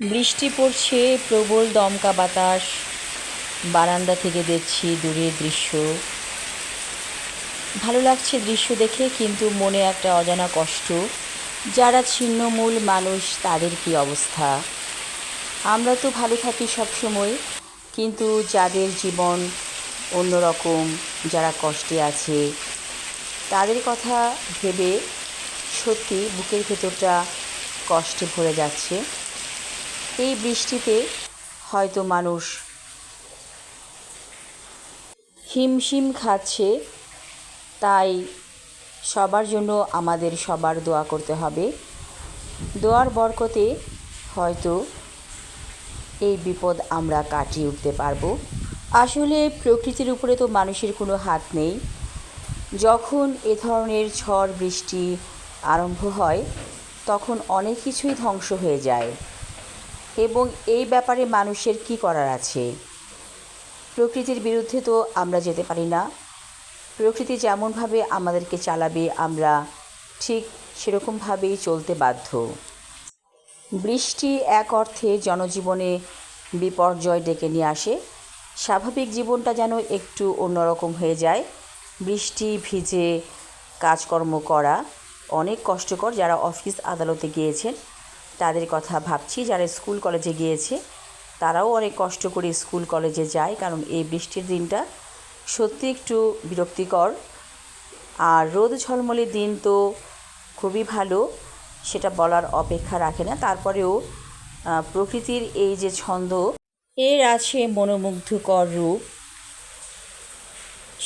বৃষ্টি পড়ছে, প্রবল দমকা বাতাস। বারান্দা থেকে দেখছি দূরের দৃশ্য। ভালো লাগছে দৃশ্য দেখে, কিন্তু মনে একটা অজানা কষ্ট। যারা ছিন্নমূল মানুষ, তাদের কি অবস্থা? আমরা তো ভালো থাকি সব সময় কিন্তু যাদের জীবন অন্যরকম, যারা কষ্টে আছে, তাদের কথা ভেবে সত্যি বুকের ভেতরটা কষ্টে ভরে যাচ্ছে। এই বৃষ্টিতে হয়তো মানুষ হিমশিম খাচ্ছে, তাই সবার জন্য আমাদের সবার দোয়া করতে হবে। দোয়ার বরকতে হয়তো এই বিপদ আমরা কাটিয়ে উঠতে পারব। আসলে প্রকৃতির উপরে তো মানুষের কোনো হাত নেই। যখন এ ধরনের ঝড় বৃষ্টি আরম্ভ হয়, তখন অনেক কিছুই ধ্বংস হয়ে যায়। এবং এই ব্যাপারে মানুষের কি করার আছে? প্রকৃতির বিরুদ্ধে তো আমরা যেতে পারি না। প্রকৃতি যেমনভাবে আমাদেরকে চালাবে, আমরা ঠিক সেরকমভাবেই চলতে বাধ্য। বৃষ্টি এক অর্থে জনজীবনে বিপর্যয় ডেকে নিয়ে আসে। স্বাভাবিক জীবনটা যেন একটু অন্যরকম হয়ে যায়। বৃষ্টি ভিজে কাজকর্ম করা অনেক কষ্টকর যারা অফিস আদালতে গিয়েছেন। তাদের কথা ভাবছি। যারা স্কুল কলেজে গিয়েছে, তারাও অনেক কষ্ট করে স্কুল কলেজে যায়, কারণ এই বৃষ্টির দিনটা সত্যি একটু বিরক্তিকর। আর রোদ ঝলমলে দিন তো খুবই ভালো, সেটা বলার অপেক্ষা রাখে না। তারপরেও প্রকৃতির এই যে ছন্দ, এর আছে মনোমুগ্ধকর রূপ।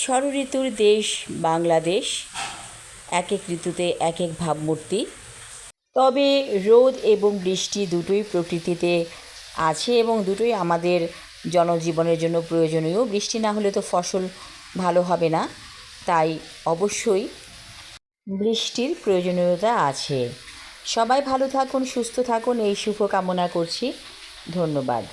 ষড়ঋতুর দেশ বাংলাদেশ এক এক ঋতুতে এক এক ভাবমূর্তি। তবে রোদ এবং বৃষ্টি দুটোই প্রকৃতিতে আছে এবং দুটোই আমাদের জনজীবনের জন্য প্রয়োজনীয়। বৃষ্টি না হলে তো ফসল ভালো হবে না, তাই অবশ্যই বৃষ্টির প্রয়োজনীয়তা আছে। সবাই ভালো থাকুন, সুস্থ থাকুন, এই শুভ কামনা করছি। ধন্যবাদ।